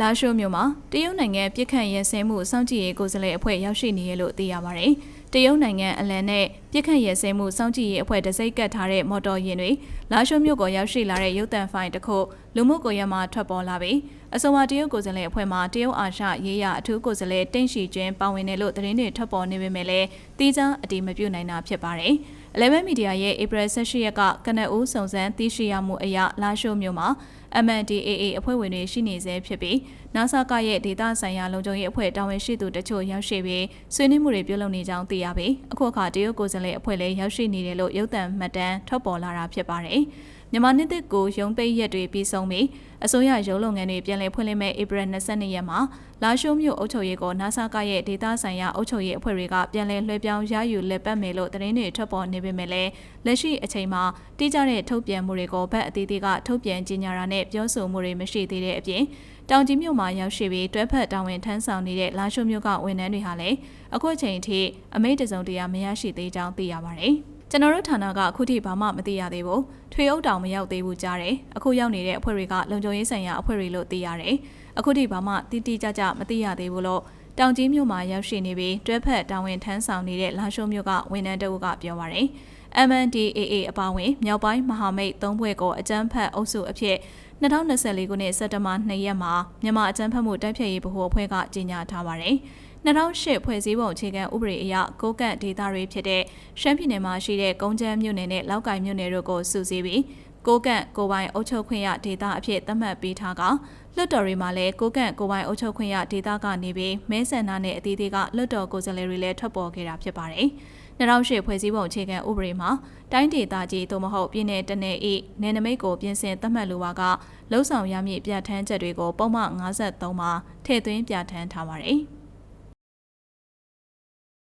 လာရှိုးမြို့မှာတရုတ်နိုင်ငံပြစ်ခတ်ရဲစဲမှုစောင့်ကြည့်ရေးကိုယ်စားလှယ်အဖွဲ့ရောက်ရှိနေရလို့သိရပါတယ်။တရုတ်နိုင်ငံအလံနဲ့ပြစ်ခတ်ရဲစဲမှုစောင့်ကြည့်ရေးအဖွဲ့တစိုက်ကတ်ထားတဲ့မော်တော်ယာဉ်တွေလာရှိုးမြို့ကိုရောက်ရှိလာတဲ့ရုပ်သံဖိုင်တစ်ခုလူမှုကွန်ရက်မှာထွက်ပေါ်လာပြီးအဆိုပါတရုတ်ကိုယ်စားလှယ်အဖွဲ့မှာတရုတ်အာရှရေးရအထူးကိုယ်စားလှယ်တိန့်ရှီကျွင်းပါဝင်တယ်လို့သတင်းတွေထွက်ပေါ်နေပေမဲ့လည်းတီးခြားအတည်မပြုနိုင်တာဖြစ်ပါတယ်။ Eleven Media ရဲ့ April 18ရက်ကကနဦးစုံစမ်းသိရှိရမှုအရလာရှိုးမြို့မှာ MNDAA အဖွဲ့ဝင်တွေရှိနေဆဲဖြစ်ပြီး NASA ကရဲ့ဒေတာဆိုင်ရာလုံခြုံရေးအဖွဲ့တာဝန်ရှိသူတချို့ရောက်ရှိပြီးဆွေးနွေးမှုတွေပြုလုပ်နေကြောင်းသိရပြီးအခုအခါတရုတ်ကိုယ်စားလှယ်အဖွဲ့လည်းရောက်ရှိနေတယ်လို့ရုပ်သံမှတ်တမ်းထွက်ပေါ်လာတာဖြစ်ပါတယ်။ မြန်မာနှစ်သက်ကိုရုံးပိတ်ရက်တွေပြီးဆုံးပြီးအစိုးရရုံးလုပ်ငန်းတွေပြန်လည်ဖွင့်လှစ်မဲ့ဧပြီ22ရက်မှာလာရှိုးမြို့အုပ်ချုပ်ရေးကိုနာဆာကရဲ့ဒေသဆိုင်ရာအုပ်ချုပ်ရေးအဖွဲ့တွေကပြန်လည်လွှဲပြောင်းရယူလက်ပတ်မယ်လို့သတင်းတွေထွက်ပေါ်နေပေမဲ့လည်းလက်ရှိအချိန်မှာတိကျတဲ့ထုတ်ပြန်မှုတွေကိုဗတ်အသီးသီးကထုတ်ပြန်ကြေညာတာနဲ့ပြောဆိုမှုတွေမရှိသေးတဲ့အပြင်တောင်ကြီးမြို့မှာရောက်ရှိပြီးတွဲဖက်တာဝန်ထမ်းဆောင်နေတဲ့လာရှိုးမြို့ကဝန်ထမ်းတွေဟာလည်းအခုချိန်ထိအမိန့်တစုံတရာမရရှိသေးကြောင်းသိရပါတယ်။ ကျွန်တော်တို့ဌာနကအခုထိဘာမှမသိရသေးဘူးထွေအုပ်တောင်မရောက်သေးဘူးကြားတယ်အခုရောက်နေတဲ့အဖွဲ့တွေကလုံခြုံရေးဆိုင်ရာအဖွဲ့တွေလို့သိရတယ်အခုထိဘာမှတိတိကျကျမသိရသေးဘူးလို့တောင်ကြီးမြို့မှာရောက်ရှိနေပြီးတွဲဖက်တာဝန်ထမ်းဆောင်နေတဲ့လာရှိုးမြို့ကဝန်ထမ်းတအုပ်ကပြောပါရယ် MNDAA အပါအဝင်မြောက်ပိုင်းမဟာမိတ်သုံးဘွဲ့ကိုအကြမ်းဖက်အုပ်စုအဖြစ်2024ခုနှစ်စက်တဘာ2ရက်မှာမြန်မာအကြမ်းဖက်မှုတိုက်ဖျက်ရေးဗဟိုအဖွဲ့ကကြေညာထားပါတယ်။ 2008ဖွဲ့စည်းပုံအခြေခံဥပဒေအရကိုကန့်ဒေသတွေဖြစ်တဲ့ရှမ်းပြည်နယ်မှာရှိတဲ့ကုန်းချမ်းမြို့နယ်နဲ့လောက်ကိုင်မြို့နယ်တို့ကိုစုစည်းပြီးကိုကန့်ကိုပိုင်အုပ်ချုပ်ခွင့်ရဒေသအဖြစ်သတ်မှတ်ပေးထားကလွတ်တော်တွေမှာလည်းကိုကန့်ကိုပိုင်အုပ်ချုပ်ခွင့်ရဒေသကနေပြီးမဲဆန္ဒနဲ့အသီးသီးကလွတ်တော်ကိုယ်စားလှယ်တွေလည်းထွက်ပေါ်ခဲ့တာဖြစ်ပါတယ်။2008ဖွဲ့စည်းပုံအခြေခံဥပဒေမှာတိုင်းဒေသကြီးသို့မဟုတ်ပြည်내တနယ်ဤနယ်နိမိတ်ကိုပြင်ဆင်သတ်မှတ်လိုပါကလှုပ်ဆောင်ရမည့်ပြဋ္ဌာန်းချက်တွေကိုပုံမှန်53မှာထည့်သွင်းပြဋ္ဌာန်းထားပါတယ်။